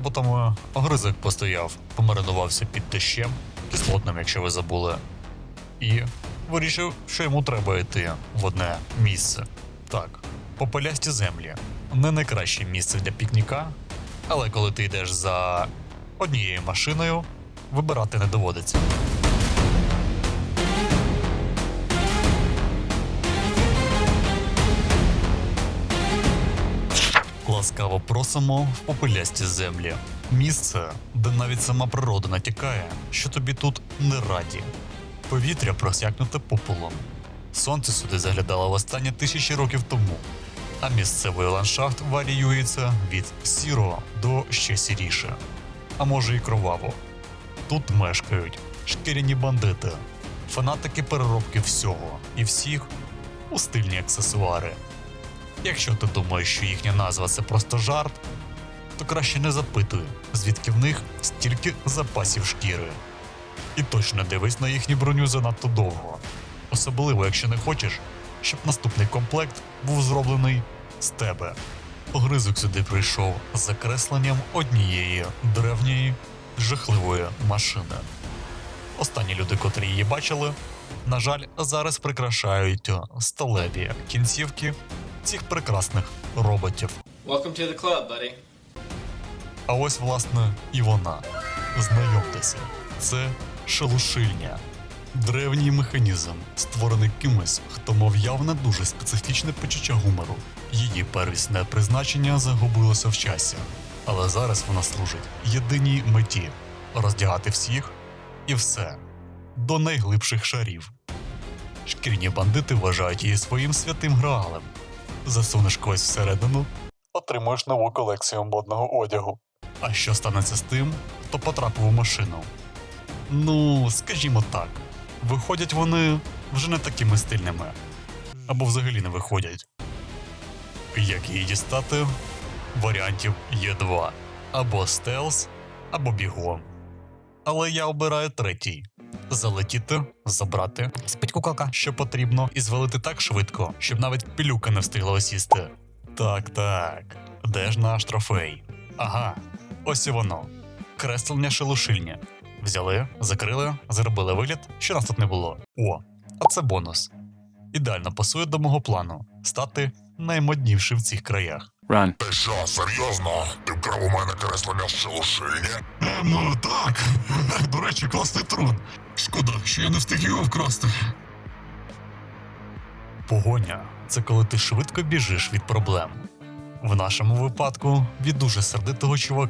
роботами гризик постояв, помаринувався під дощем, кислотним, якщо ви забули, і вирішив, що йому треба йти в одне місце. Так, попелясті землі не найкраще місце для пікніка, але коли ти йдеш за однією машиною, вибирати не доводиться. Ласкаво просимо в попелясті землі. Місце, де навіть сама природа натякає, що тобі тут не раді. Повітря просякнуте попелом. Сонце сюди заглядало востаннє тисячі років тому, а місцевий ландшафт варіюється від сірого до ще сіріше, а може і кроваво. Тут мешкають шкіряні бандити, фанатики переробки всього і всіх у стильні аксесуари. Якщо ти думаєш, що їхня назва це просто жарт, то краще не запитуй, звідки в них стільки запасів шкіри. І точно дивись на їхню броню занадто довго, особливо якщо не хочеш, щоб наступний комплект був зроблений з тебе. Огризок сюди прийшов з закресленням однієї древньої жахливої машини. Останні люди, котрі її бачили, на жаль, зараз прикрашають сталеві кінцівки цих прекрасних роботів. Welcome to the club, buddy. А ось, власне, і вона. Знайомтеся, це шелушильня. Древній механізм, створений кимось, хто мав явно дуже специфічне почуття гумору. Її первісне призначення загубилося в часі, але зараз вона служить єдиній меті роздягати всіх і все до найглибших шарів. Шкірні бандити вважають її своїм святим граалем. Засунеш когось всередину, отримуєш нову колекцію модного одягу. А що станеться з тим, хто потрапив у машину? Ну, скажімо так, виходять вони вже не такими стильними, або взагалі не виходять. Як її дістати? Варіантів є два: або стелс, або бігом. Але я обираю третій: залетіти, забрати, спить куколка, що потрібно, і звалити так швидко, щоб навіть пілюка не встигла осісти. Так, так. Де ж наш трофей? Ага, ось і воно. Креслення шелушильня. Взяли, закрили, зробили вигляд, що нас тут не було. О, а це бонус. Ідеально пасує до мого плану стати наймоднішим в цих краях. Run. Ти що, серйозно? Ти вкрав у мене креслення з шелушині? Ну так. До речі, класний трон. Шкода, що я не встиг його вкрасти. Погоня це коли ти швидко біжиш від проблем. В нашому випадку від дуже сердитого чувака.